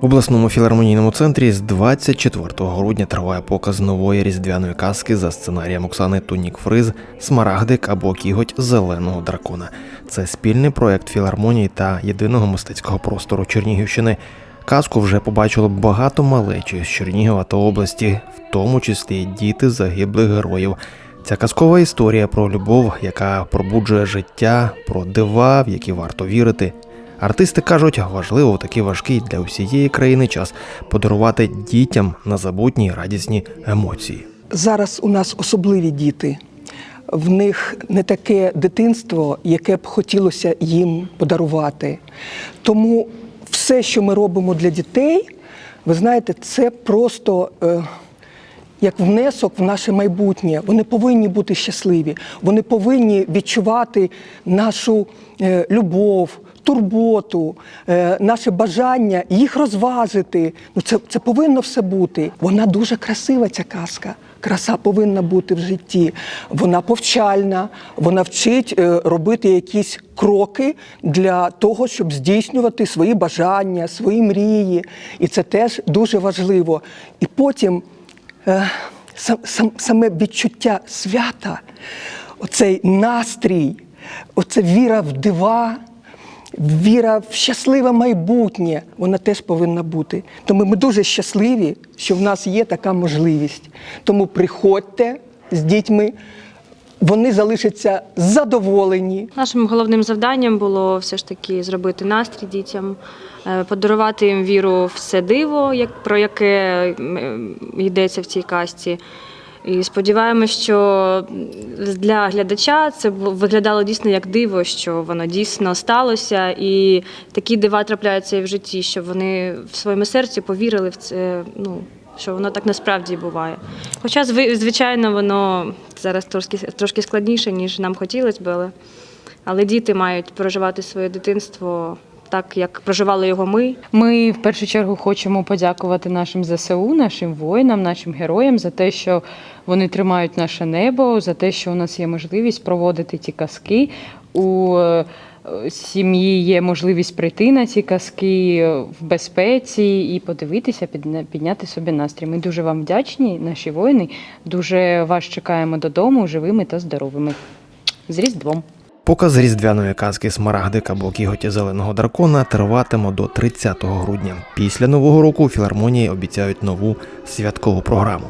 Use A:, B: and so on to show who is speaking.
A: В обласному філармонійному центрі з 24 грудня триває показ нової різдвяної казки за сценарієм Оксани Тунік Фриз Смарагдик або Кіготь зеленого дракона. Це спільний проект філармонії та єдиного мистецького простору Чернігівщини. Казку вже побачило багато малечі з Чернігова та області, в тому числі діти загиблих героїв. Ця казкова історія про любов, яка пробуджує життя, про дива, в які варто вірити. Артисти кажуть, важливо у такий важкий для усієї країни час подарувати дітям незабутні радісні емоції.
B: Зараз у нас особливі діти. В них не таке дитинство, яке б хотілося їм подарувати. Тому все, що ми робимо для дітей, ви знаєте, це просто е, як внесок в наше майбутнє. Вони повинні бути щасливі, вони повинні відчувати нашу е, любов. Турботу, е, наше бажання їх розважити. Ну це, це повинно все бути. Вона дуже красива, ця казка. Краса повинна бути в житті. Вона повчальна, вона вчить е, робити якісь кроки для того, щоб здійснювати свої бажання, свої мрії. І це теж дуже важливо. І потім е, сам, сам, саме відчуття свята, оцей настрій, оця віра в дива. Віра в щасливе майбутнє, вона теж повинна бути. Тому ми дуже щасливі, що в нас є така можливість. Тому приходьте з дітьми, вони залишаться задоволені.
C: Нашим головним завданням було все ж таки зробити настрій дітям, е, подарувати їм віру в все диво, як про яке йдеться в цій касті. І сподіваємось, що для глядача це виглядало дійсно як диво, що воно дійсно сталося, і такі дива трапляються і в житті, щоб вони в своєму серці повірили в це. Ну що воно так насправді буває. Хоча, зви- звичайно, воно зараз трошки трошки складніше, ніж нам хотілося б, але, але діти мають проживати своє дитинство так, як проживали його ми.
D: Ми в першу чергу хочемо подякувати нашим ЗСУ, нашим воїнам, нашим героям за те, що вони тримають наше небо, за те, що у нас є можливість проводити ті казки. У е, сім'ї є можливість прийти на ці казки в безпеці і подивитися, підня- підняти собі настрій. Ми дуже вам вдячні, наші воїни. Дуже вас чекаємо додому живими та здоровими. З Різдвом!
A: Показ різдвяної казки Смарагди або Кіготі зеленого дракона триватиме до 30 грудня. Після нового року філармонії обіцяють нову святкову програму.